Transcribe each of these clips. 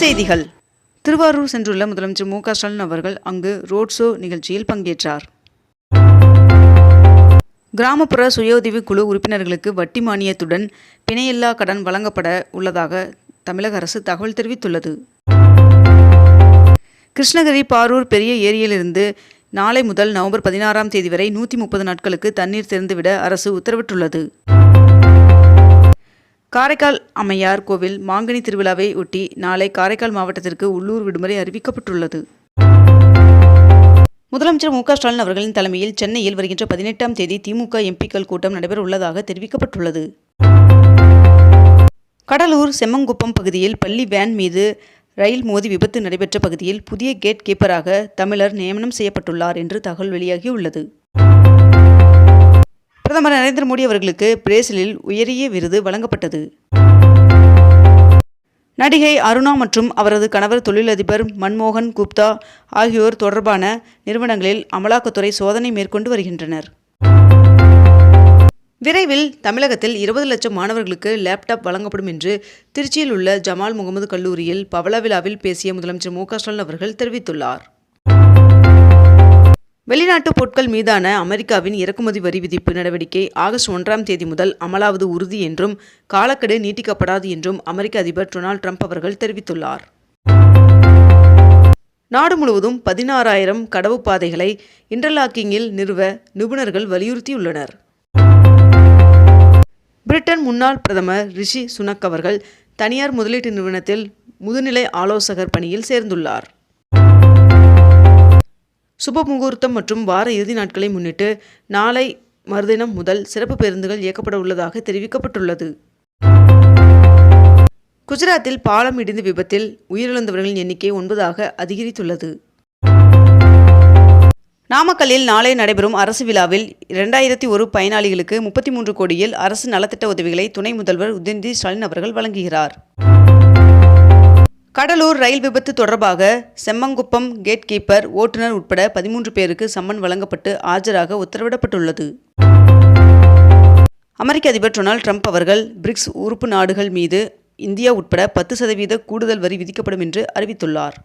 செய்திகள். திருவாரூர் சென்றுள்ள முதலமைச்சர் மு க ஸ்டாலின் அவர்கள் அங்கு ரோட் ஷோ நிகழ்ச்சியில் பங்கேற்றார். கிராமப்புற சுய உதவி குழு உறுப்பினர்களுக்கு வட்டி மானியத்துடன் பிணையில்லா கடன் வழங்கப்பட உள்ளதாக தமிழக அரசு தகவல் தெரிவித்துள்ளது. கிருஷ்ணகிரி பாரூர் பெரிய ஏரியிலிருந்து நாளை முதல் நவம்பர் பதினாறாம் தேதி வரை நூற்றி முப்பது நாட்களுக்கு தண்ணீர் திறந்துவிட அரசு உத்தரவிட்டுள்ளது. காரைக்கால் அம்மையார் கோவில் மாங்கனி திருவிழாவை ஒட்டி நாளை காரைக்கால் மாவட்டத்திற்கு உள்ளூர் விடுமுறை அறிவிக்கப்பட்டுள்ளது. முதலமைச்சர் மு க ஸ்டாலின் அவர்களின் தலைமையில் சென்னையில் வருகின்ற பதினெட்டாம் தேதி திமுக எம்பிக்கள் கூட்டம் நடைபெற உள்ளதாக தெரிவிக்கப்பட்டுள்ளது. கடலூர் செம்மங்குப்பம் பகுதியில் பள்ளி வேன் மீது ரயில் மோதி விபத்து நடைபெற்ற பகுதியில் புதிய கேட் கீப்பராக தமிழர் நியமனம் செய்யப்பட்டுள்ளார் என்று தகவல் வெளியாகியுள்ளது. பிரதமர் நரேந்திர மோடி அவர்களுக்கு பிரேசிலில் உயரிய விருது வழங்கப்பட்டது. நடிகை அருணா மற்றும் அவரது கணவர் தொழிலதிபர் மன்மோகன் குப்தா ஆகியோர் தொடர்பான நிறுவனங்களில் அமலாக்கத்துறை சோதனை மேற்கொண்டு வருகின்றனர். விரைவில் தமிழகத்தில் இருபது லட்சம் மாணவர்களுக்கு லேப்டாப் வழங்கப்படும் என்று திருச்சியில் உள்ள ஜமால் முகமது கல்லூரியில் பவள விழாவில் பேசிய முதலமைச்சர் மு க ஸ்டாலின் அவர்கள் தெரிவித்துள்ளார். வெளிநாட்டு பொருட்கள் மீதான அமெரிக்காவின் இறக்குமதி வரி விதிப்பு நடவடிக்கை ஆகஸ்ட் ஒன்றாம் தேதி முதல் அமலாவது உறுதி என்றும் காலக்கெடு நீட்டிக்கப்படாது என்றும் அமெரிக்க அதிபர் டொனால்ட் ட்ரம்ப் அவர்கள் தெரிவித்துள்ளார். நாடு முழுவதும் பதினாறாயிரம் கடவு பாதைகளை இன்டர்லாக்கிங்கில் நிறுவ நிபுணர்கள் வலியுறுத்தியுள்ளனர். பிரிட்டன் முன்னாள் பிரதமர் ரிஷி சுனக் அவர்கள் தனியார் முதலீட்டு நிறுவனத்தில் முதுநிலை ஆலோசகர் பணியில் சேர்ந்துள்ளார். சுப முகூர்த்தம் மற்றும் வார இறுதி நாட்களை முன்னிட்டு நாளை மறுதினம் முதல் சிறப்பு பேருந்துகள் இயக்கப்பட உள்ளதாக தெரிவிக்கப்பட்டுள்ளது. குஜராத்தில் பாலம் இடிந்து விபத்தில் உயிரிழந்தவர்களின் எண்ணிக்கை ஒன்பதாக அதிகரித்துள்ளது. நாமக்கல்லில் நாளை நடைபெறும் அரசு விழாவில் இரண்டாயிரத்தி ஒரு பயனாளிகளுக்கு முப்பத்தி மூன்று கோடியில் அரசு நலத்திட்ட உதவிகளை துணை முதல்வர் உதயநிதி ஸ்டாலின் அவர்கள் வழங்குகிறார். கடலூர் ரயில் விபத்து தொடர்பாக செம்மங்குப்பம் கேட் கீப்பர் ஓட்டுநர் உட்பட பதிமூன்று பேருக்கு சம்மன் வழங்கப்பட்டு ஆஜராக உத்தரவிடப்பட்டுள்ளது. அமெரிக்க அதிபர் டொனால்ட் ட்ரம்ப் அவர்கள் பிரிக்ஸ் உறுப்பு நாடுகள் மீது இந்தியா உட்பட பத்து சதவீத கூடுதல் வரி விதிக்கப்படும் என்று அறிவித்துள்ளார்.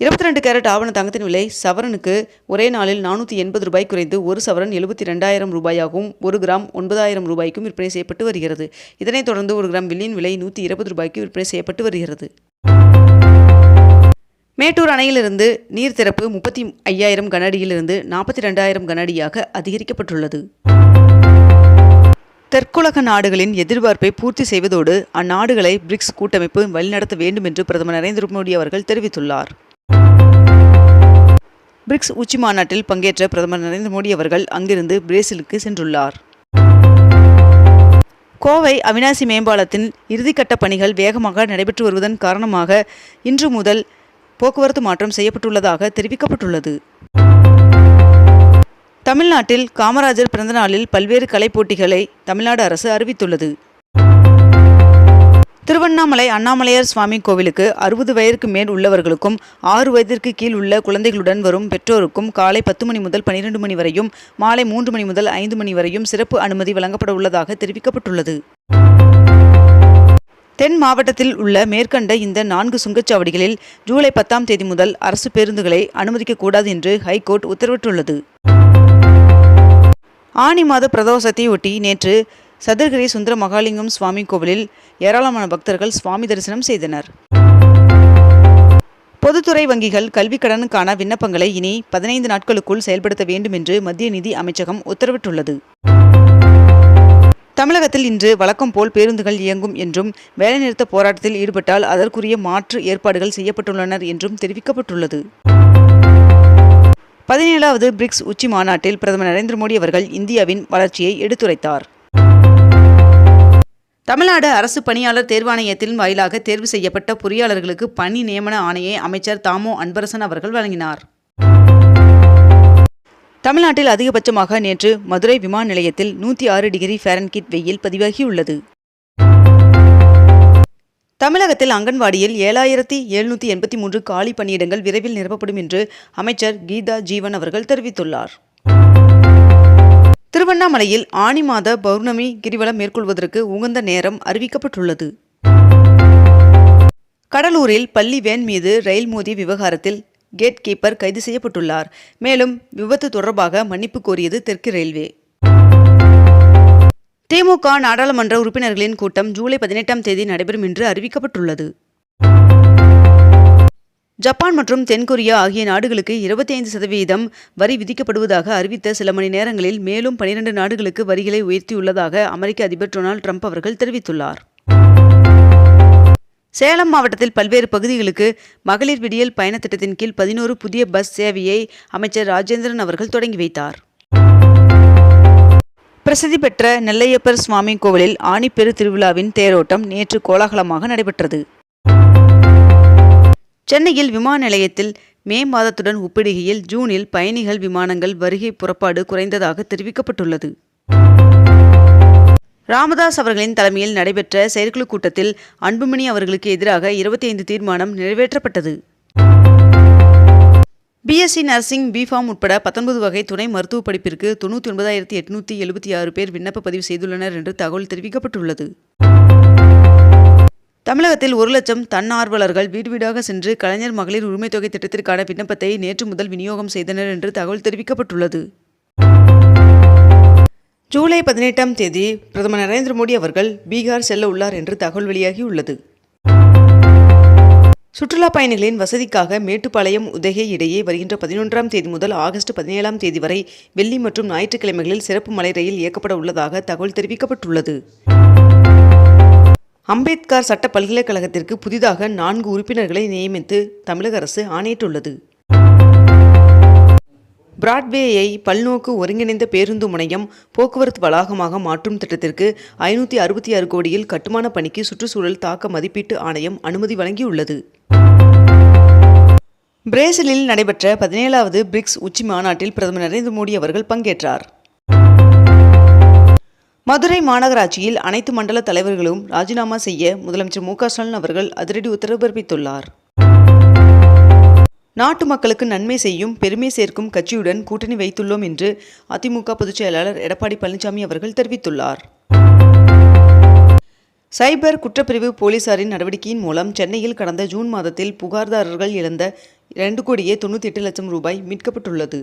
இருபத்தி ரெண்டு கேரட் ஆவண தங்கத்தின் விலை சவரனுக்கு ஒரே நாளில் நானூற்றி எண்பது ரூபாய் குறைந்து ஒரு சவரன் எழுபத்தி ரெண்டாயிரம் ரூபாயாகவும் ஒரு கிராம் ஒன்பதாயிரம் ரூபாய்க்கும் விற்பனை செய்யப்பட்டு வருகிறது. இதனைத் தொடர்ந்து ஒரு கிராம் வெள்ளியின் விலை நூற்றி இருபது ரூபாய்க்கு விற்பனை செய்யப்பட்டு வருகிறது. மேட்டூர் அணையிலிருந்து நீர் திறப்பு முப்பத்தி ஐயாயிரம் கனஅடியிலிருந்து நாற்பத்தி ரெண்டாயிரம் கனஅடியாக அதிகரிக்கப்பட்டுள்ளது. தெற்குலக நாடுகளின் எதிர்பார்ப்பை பூர்த்தி செய்வதோடு அந்நாடுகளை பிரிக்ஸ் கூட்டமைப்பு வழிநடத்த வேண்டும் என்று பிரதமர் நரேந்திர மோடி அவர்கள் தெரிவித்துள்ளார். பிரிக்ஸ் உச்சி மாநாட்டில் பங்கேற்ற பிரதமர் நரேந்திர மோடி அவர்கள் அங்கிருந்து பிரேசிலுக்கு சென்றுள்ளார். கோவை அவினாசி மேம்பாலத்தின் இறுதிக்கட்ட பணிகள் வேகமாக நடைபெற்று வருவதன் காரணமாக இன்று முதல் போக்குவரத்து மாற்றம் செய்யப்பட்டுள்ளதாக தெரிவிக்கப்பட்டுள்ளது. தமிழ்நாட்டில் காமராஜர் பிறந்தநாளில் பல்வேறு கலைப் போட்டிகளை தமிழ்நாடு அரசு அறிவித்துள்ளது. திருவண்ணாமலை அண்ணாமலையார் சுவாமி கோவிலுக்கு அறுபது வயதிற்கு மேல் உள்ளவர்களுக்கும் ஆறு வயதிற்கு கீழ் உள்ள குழந்தைகளுடன் வரும் பெற்றோருக்கும் காலை பத்து மணி முதல் பனிரெண்டு மணி வரையும் மாலை மூன்று மணி முதல் ஐந்து மணி வரையும் சிறப்பு அனுமதி வழங்கப்பட உள்ளதாக தெரிவிக்கப்பட்டுள்ளது. தென் மாவட்டத்தில் உள்ள மேற்கண்ட இந்த நான்கு சுங்கச்சாவடிகளில் ஜூலை பத்தாம் தேதி முதல் அரசு பேருந்துகளை அனுமதிக்கக்கூடாது என்று ஹைகோர்ட் உத்தரவிட்டுள்ளது. ஆனி மாத பிரதோஷத்தையொட்டி நேற்று சதுர்கிரி சுந்தர மகாலிங்கம் சுவாமி கோவிலில் ஏராளமான பக்தர்கள் சுவாமி தரிசனம் செய்தனர். பொதுத்துறை வங்கிகள் கல்விக் கடனுக்கான விண்ணப்பங்களை இனி பதினைந்து நாட்களுக்குள் செயல்படுத்த வேண்டும் என்று மத்திய நிதி அமைச்சகம் உத்தரவிட்டுள்ளது. தமிழகத்தில் இன்று வழக்கம் போல் பேருந்துகள் இயங்கும் என்றும் வேலைநிறுத்த போராட்டத்தில் ஈடுபட்டால் அதற்குரிய மாற்று ஏற்பாடுகள் செய்யப்பட்டுள்ளனர் என்றும் தெரிவிக்கப்பட்டுள்ளது. பதினேழாவது பிரிக்ஸ் உச்சி மாநாட்டில் பிரதமர் நரேந்திர மோடி அவர்கள் இந்தியாவின் வளர்ச்சியை எடுத்துரைத்தார். தமிழ்நாடு அரசு பணியாளர் தேர்வாணையத்தின் வாயிலாக தேர்வு செய்யப்பட்ட பொறியாளர்களுக்கு பணி நியமன ஆணையை அமைச்சர் தாமோ அன்பரசன் அவர்கள் வழங்கினார். தமிழ்நாட்டில் அதிகபட்சமாக நேற்று மதுரை விமான நிலையத்தில் நூற்றி ஆறு டிகிரி ஃபேரன்கிட் வெயில் பதிவாகியுள்ளது. தமிழகத்தில் அங்கன்வாடியில் ஏழாயிரத்தி எழுநூற்றி எண்பத்தி மூன்று காலி பணியிடங்கள் விரைவில் நிரப்பப்படும் என்று அமைச்சர் கீதா ஜீவன் அவர்கள் தெரிவித்துள்ளார். திருவண்ணாமலையில் ஆனி மாத பௌர்ணமி கிரிவலம் மேற்கொள்வதற்கு உகந்த நேரம் அறிவிக்கப்பட்டுள்ளது. கடலூரில் பள்ளி வேன் மீது ரயில் மோதிய விவகாரத்தில் கேட் கீப்பர் கைது செய்யப்பட்டுள்ளார். மேலும் விபத்து தொடர்பாக மன்னிப்பு கோரியது தெற்கு ரயில்வே. திமுக நாடாளுமன்ற உறுப்பினர்களின் கூட்டம் ஜூலை பதினெட்டாம் தேதி நடைபெறும் என்று அறிவிக்கப்பட்டுள்ளது. ஜப்பான் மற்றும் தென்கொரியா ஆகிய நாடுகளுக்கு இருபத்தி ஐந்து சதவீதம் வரி விதிக்கப்படுவதாக அறிவித்த சில மணி நேரங்களில் மேலும் பனிரெண்டு நாடுகளுக்கு வரிகளை உயர்த்தியுள்ளதாக அமெரிக்க அதிபர் டொனால்டு ட்ரம்ப் அவர்கள் தெரிவித்துள்ளார். சேலம் மாவட்டத்தில் பல்வேறு பகுதிகளுக்கு மகளிர் விடியல் பயணத்திட்டத்தின் கீழ் பதினோரு புதிய பஸ் சேவையை அமைச்சர் ராஜேந்திரன் அவர்கள் தொடங்கி வைத்தார். பிரசித்தி பெற்ற நெல்லையப்பர் சுவாமி கோவிலில் ஆணிப்பெரு திருவிழாவின் தேரோட்டம் நேற்று கோலாகலமாக நடைபெற்றது. சென்னையில் விமான நிலையத்தில் மே மாதத்துடன் ஒப்பிடுகையில் ஜூனில் பயணிகள் விமானங்கள் வருகை புறப்பாடு குறைந்ததாக தெரிவிக்கப்பட்டுள்ளது. ராமதாஸ் அவர்களின் தலைமையில் நடைபெற்ற செயற்குழு கூட்டத்தில் அன்புமணி அவர்களுக்கு எதிராக இருபத்தி ஐந்து தீர்மானம் நிறைவேற்றப்பட்டது. பிஎஸ்சி நர்சிங் பிஃபார்ம் உட்பட பத்தொன்பது வகை துணை மருத்துவ படிப்பிற்கு தொண்ணூற்றி ஒன்பதாயிரத்தி எட்நூற்றி எழுபத்தி ஆறு பேர் விண்ணப்ப பதிவு செய்துள்ளனர் என்று தகவல் தெரிவிக்கப்பட்டுள்ளது. தமிழகத்தில் ஒரு லட்சம் தன்னார்வலர்கள் வீடு வீடாக சென்று கலைஞர் மகளிர் உரிமைத் தொகை திட்டத்திற்கான விண்ணப்பத்தை நேற்று முதல் விநியோகம் செய்தனர் என்று தகவல் தெரிவிக்கப்பட்டுள்ளது. ஜூலை பதினெட்டாம் தேதி பிரதமர் நரேந்திர மோடி அவர்கள் பீகார் செல்ல உள்ளார் என்று தகவல் வெளியாகியுள்ளது. சுற்றுலா பயணிகளின் வசதிக்காக மேட்டுப்பாளையம் உதகை இடையே வருகின்ற பதினொன்றாம் தேதி முதல் ஆகஸ்ட் பதினேழாம் தேதி வரை வெள்ளி மற்றும் ஞாயிற்றுக்கிழமைகளில் சிறப்பு மலை ரயில் இயக்கப்பட உள்ளதாக தகவல் தெரிவிக்கப்பட்டுள்ளது. அம்பேத்கர் சட்ட பல்கலைக்கழகத்திற்கு புதிதாக நான்கு உறுப்பினர்களை நியமித்து தமிழக அரசு ஆணையிட்டுள்ளது. பிராட்வேயை பல்நோக்கு ஒருங்கிணைந்த பேருந்து முனையம் போக்குவரத்து வளாகமாக மாற்றும் திட்டத்திற்கு ஐநூற்றி அறுபத்தி ஆறு கோடியில் கட்டுமான பணிக்கு சுற்றுச்சூழல் தாக்க மதிப்பீட்டு ஆணையம் அனுமதி வழங்கியுள்ளது. பிரேசிலில் நடைபெற்ற பதினேழாவது பிரிக்ஸ் உச்சி மாநாட்டில் பிரதமர் நரேந்திர மோடி அவர்கள் பங்கேற்றார். மதுரை மாநகராட்சியில் அனைத்து மண்டல தலைவர்களும் ராஜினாமா செய்ய முதலமைச்சர் மு க ஸ்டாலின் அவர்கள் அதிரடி உத்தரவு பிறப்பித்துள்ளார். நாட்டு மக்களுக்கு நன்மை செய்யும் பெருமை சேர்க்கும் கட்சியுடன் கூட்டணி வைத்துள்ளோம் என்று அதிமுக பொதுச் செயலாளர் எடப்பாடி பழனிசாமி அவர்கள் தெரிவித்துள்ளார். சைபர் குற்றப்பிரிவு போலீசாரின் நடவடிக்கையின் மூலம் சென்னையில் கடந்த ஜூன் மாதத்தில் புகார்தாரர்கள் இழந்த இரண்டு கோடியே தொண்ணூற்றி எட்டு லட்சம் ரூபாய் மீட்கப்பட்டுள்ளது.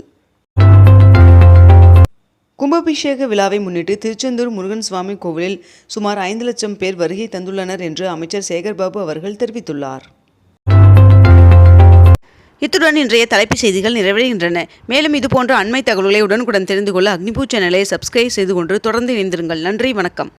கும்பாபிஷேக விழாவை முன்னிட்டு திருச்செந்தூர் முருகன் சுவாமி கோவிலில் சுமார் ஐந்து லட்சம் பேர் வருகை தந்துள்ளனர் என்று அமைச்சர் சேகர்பாபு அவர்கள் தெரிவித்துள்ளார். இத்துடன் இன்றைய தலைப்புச் செய்திகள் நிறைவடைகின்றன. மேலும் இதுபோன்ற அண்மை தகவல்களை உடனுக்குடன் தெரிந்து கொள்ள அக்னிபூ சேனலை சப்ஸ்கிரைப் செய்து கொண்டு தொடர்ந்து இணைந்திருங்கள். நன்றி வணக்கம்.